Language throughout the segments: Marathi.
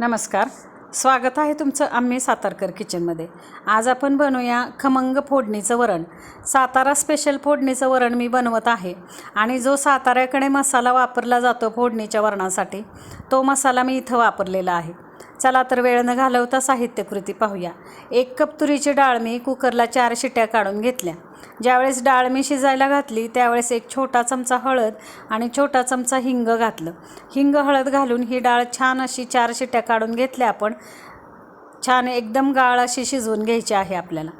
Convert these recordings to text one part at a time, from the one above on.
नमस्कार. स्वागत आहे तुमचं आम्ही सातारकर किचनमध्ये. आज आपण बनवूया खमंग फोडणीचं वरण. सातारा स्पेशल फोडणीचं वरण मी बनवत आहे आणि जो साताऱ्याकडे मसाला वापरला जातो फोडणीच्या वरणासाठी तो मसाला मी इथं वापरलेला आहे. चला तर वेळ न घालवता साहित्यकृती पाहूया. एक कप तुरीची डाळ मी कुकरला चार शिट्या काढून घेतल्या. ज्यावेळेस डाळ मी शिजायला घातली त्यावेळेस एक छोटा चमचा हळद आणि छोटा चमचा हिंग घातलं. हिंग हळद घालून ही डाळ छान अशी चार शिट्या काढून घेतल्या आपण. छान एकदम गाळ अशी शिजवून घ्यायची आहे आपल्याला.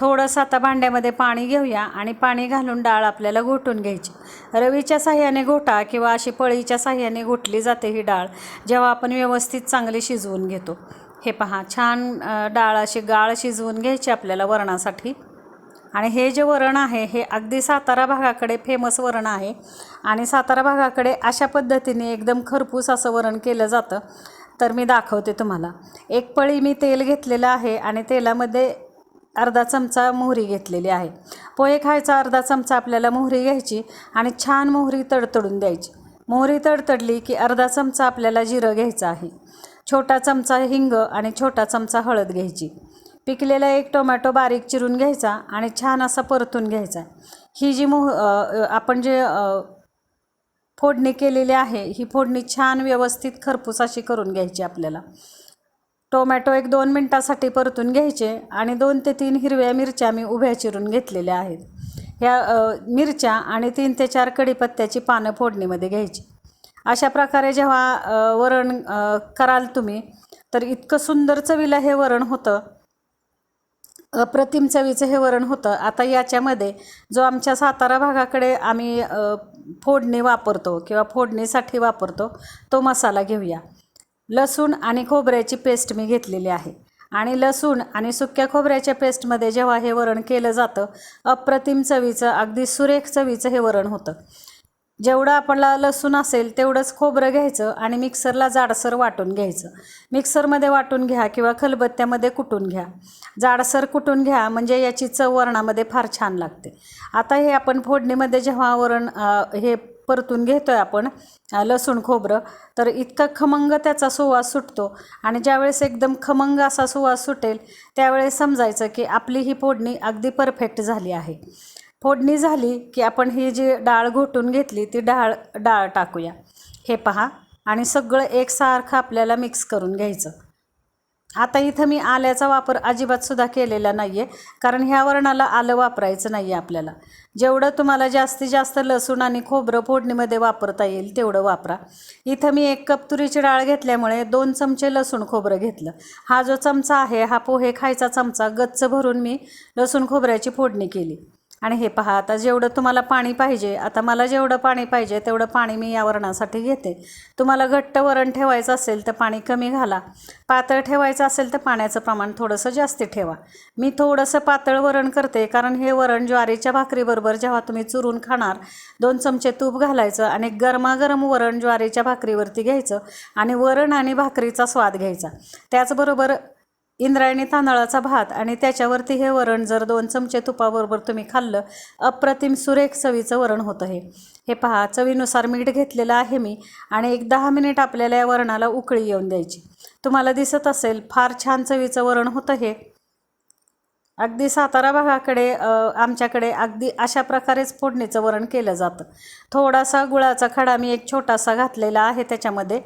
थोडंसं आता भांड्यामध्ये पाणी घेऊया आणि पाणी घालून डाळ आपल्याला घोटून घ्यायची. रवीच्या साह्याने घोटा किंवा अशी पळीच्या साह्याने घोटली जाते ही डाळ जेव्हा आपण व्यवस्थित चांगली शिजवून घेतो. हे पहा छान डाळ अशी गाळ शिजवून घ्यायची आपल्याला वरणासाठी. आणि हे जे वरण आहे हे अगदी सातारा भागाकडे फेमस वरण आहे. आणि सातारा भागाकडे अशा पद्धतीने एकदम खरपूस असं वरण केलं जातं. तर मी दाखवते तुम्हाला. एक पळी मी तेल घेतलेलं आहे आणि तेलामध्ये अर्धा चमचा मोहरी घेतलेली आहे. पोहे खायचा अर्धा चमचा आपल्याला मोहरी घ्यायची आणि छान मोहरी तडतडून द्यायची. मोहरी तडतडली की अर्धा चमचा आपल्याला जिरं घ्यायचं आहे. छोटा चमचा हिंग आणि छोटा चमचा हळद घ्यायची. पिकलेला एक टोमॅटो बारीक चिरून घ्यायचा आणि छान असा परतून घ्यायचा. ही जी मोह आपण जे फोडणी केलेली आहे. ही फोडणी छान व्यवस्थित खरपूस अशी करून घ्यायची आपल्याला. टोमॅटो एक दोन मिनटासाठी परतून घ्यायचे आणि दोन ते तीन हिरव्या मिरच्या मी उभ्या चिरून घेतलेल्या आहेत. ह्या मिरच्या आणि तीन ते चार कढीपत्त्याची पानं फोडणीमध्ये घ्यायची. अशा प्रकारे जेव्हा वरण कराल तुम्ही तर इतकं सुंदर चवीला हे वरण होतं. अप्रतिम चवीचं हे वरण होतं. आता याच्यामध्ये जो आमच्या सातारा भागाकडे आम्ही फोडणी वापरतो किंवा फोडणीसाठी वापरतो तो मसाला घेऊया. लसूण आणि खोबऱ्याची पेस्ट मी घेतलेली आहे. आणि लसूण आणि सुक्या खोबऱ्याच्या पेस्टमध्ये जेव्हा हे वरण केलं जातं अप्रतिम चवीचं अगदी सुरेख चवीचं हे वरण होतं. जेवढं आपल्याला लसूण असेल तेवढंच खोबरं घ्यायचं आणि मिक्सरला जाडसर वाटून घ्यायचं. मिक्सरमध्ये वाटून घ्या किंवा खलबत्त्यामध्ये कुटून घ्या. जाडसर कुटून घ्या म्हणजे याची चव वरणामध्ये फार छान लागते. आता हे आपण फोडणीमध्ये जेव्हा वरण हे परतून घेतो आहे आपण लसूण खोबरं तर इतका खमंग त्याचा सुवास सुटतो आणि ज्यावेळेस एकदम खमंग असा सुवास सुटेल त्यावेळेस समजायचं की आपली ही फोडणी अगदी परफेक्ट झाली आहे. फोडणी झाली की आपण ही जी डाळ घोटून घेतली ती डाळ डाळ टाकूया. हे पहा. आणि सगळं एकसारखं आपल्याला मिक्स करून घ्यायचं. आता इथं मी आल्याचा वापर अजिबातसुद्धा केलेला नाही आहे कारण ह्या वरणाला आलं वापरायचं नाही आहे आपल्याला. जेवढं तुम्हाला जास्तीत जास्त लसूण आणि खोबरं फोडणीमध्ये वापरता येईल तेवढं वापरा. इथं मी एक कप तुरीची डाळ घेतल्यामुळे दोन चमचे लसूण खोबरं घेतलं. हा जो चमचा आहे हा पोहे खायचा चमचा गच्च भरून मी लसूण खोबऱ्याची फोडणी केली. आणि हे पहा आता जेवढं तुम्हाला पाणी पाहिजे आता मला जेवढं पाणी पाहिजे तेवढं पाणी मी या वरणासाठी घेते. तुम्हाला घट्ट वरण ठेवायचं असेल तर पाणी कमी घाला. पातळ ठेवायचं असेल तर पाण्याचं प्रमाण थोडंसं जास्ती ठेवा. मी थोडंसं पातळ वरण करते कारण हे वरण ज्वारीच्या भाकरीबरोबर जेव्हा तुम्ही चुरून खाणार दोन चमचे तूप घालायचं आणि गरमागरम वरण ज्वारीच्या भाकरीवरती घ्यायचं आणि वरण आणि भाकरीचा स्वाद घ्यायचा. त्याचबरोबर इंद्रायणी तांदळाचा भात आणि त्याच्यावरती हे वरण जर दोन चमचे तुपाबरोबर तुम्ही खाल्लं अप्रतिम सुरेख चवीचं वरण होतं हे. हे पहा चवीनुसार मीठ घेतलेलं आहे मी आणि एक दहा मिनिट आपल्याला या वरणाला उकळी येऊन द्यायची. तुम्हाला दिसत असेल फार छान चवीचं वरण होतं हे. अगदी सातारा भागाकडे आमच्याकडे अगदी अशा प्रकारेच फोडणीचं वरण केलं जातं. थोडासा गुळाचा खडा मी एक छोटासा घातलेला आहे त्याच्यामध्ये.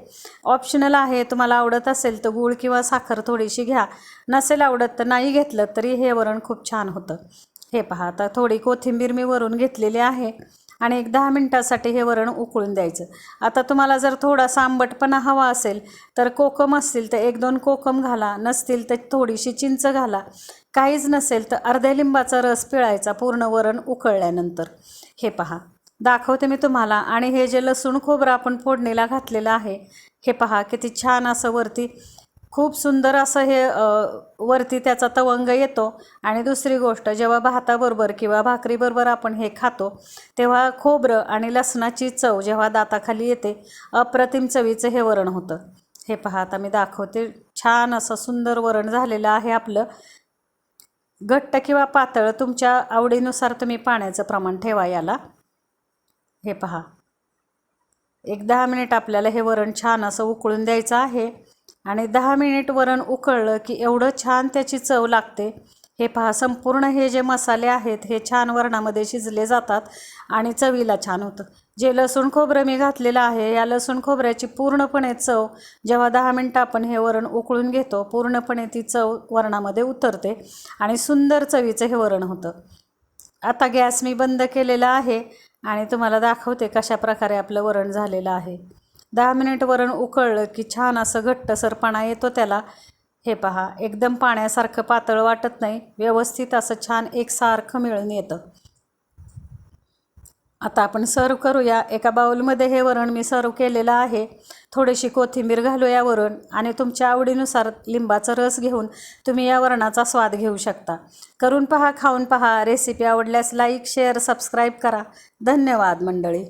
ऑप्शनल आहे तुम्हाला आवडत असेल तर गूळ किंवा साखर थोडीशी घ्या. नसेल आवडत तर नाही घेतलं तरी हे वरण खूप छान होतं. हे पहा आता थोडी कोथिंबीर मी वरून घेतलेली आहे. आणि एक दहा मिनटासाठी हे वरण उकळून द्यायचं. आता तुम्हाला जर थोडासा आंबटपणा हवा असेल तर कोकम असतील तर एक दोन कोकम घाला नसतील तर थोडीशी चिंच घाला. काहीच नसेल तर अर्ध्या लिंबाचा रस पिळायचा पूर्ण वरण उकळल्यानंतर. हे पहा दाखवते मी तुम्हाला. आणि हे जे लसूण खोबरं आपण फोडणीला घातलेलं आहे हे पहा किती छान असं वरती खूप सुंदर असं हे वरती त्याचा तवंग येतो. आणि दुसरी गोष्ट जेव्हा भाताबरोबर किंवा भाकरीबरोबर आपण हे खातो तेव्हा खोबरं आणि लसणाची चव जेव्हा दाताखाली येते अप्रतिम चवीचं हे वरण होतं. हे पहा आता मी दाखवते. छान असं सुंदर वरण झालेलं आहे आपलं. घट्ट किंवा पातळ तुमच्या आवडीनुसार तुम्ही पाण्याचं प्रमाण ठेवा याला. हे पहा. एक दहा मिनिट आपल्याला हे वरण छान असं उकळून द्यायचं आहे. आणि दहा मिनिट वरण उकळलं की एवढं छान त्याची चव लागते. हे पहा संपूर्ण हे जे मसाले आहेत हे छान वरणामध्ये शिजले जातात आणि चवीला छान होतं. जे लसूण खोबरं मी घातलेलं आहे या लसूण खोबऱ्याची पूर्णपणे चव जेव्हा दहा मिनटं आपण हे वरण उकळून घेतो पूर्णपणे ती चव वरणामध्ये उतरते आणि सुंदर चवीचं हे वरण होतं. आता गॅस मी बंद केलेला आहे आणि तुम्हाला दाखवते कशा प्रकारे आपलं वरण झालेलं आहे. दहा मिनिट वरण उकळलं की छान असं घट्टसरपणा येतो त्याला. हे पहा एकदम पाण्यासारखं पातळ वाटत नाही व्यवस्थित असं छान एकसारखं मिळून येतं. आता आपण सर्व करूया. एका बाउलमध्ये हे वरण मी सर्व केलेलं आहे. थोडीशी कोथिंबीर घालूया वरण आणि तुमच्या आवडीनुसार लिंबाचा रस घेऊन तुम्ही या वरणाचा स्वाद घेऊ शकता. करून पहा खाऊन पहा. रेसिपी आवडल्यास लाईक शेअर सबस्क्राईब करा. धन्यवाद मंडळी.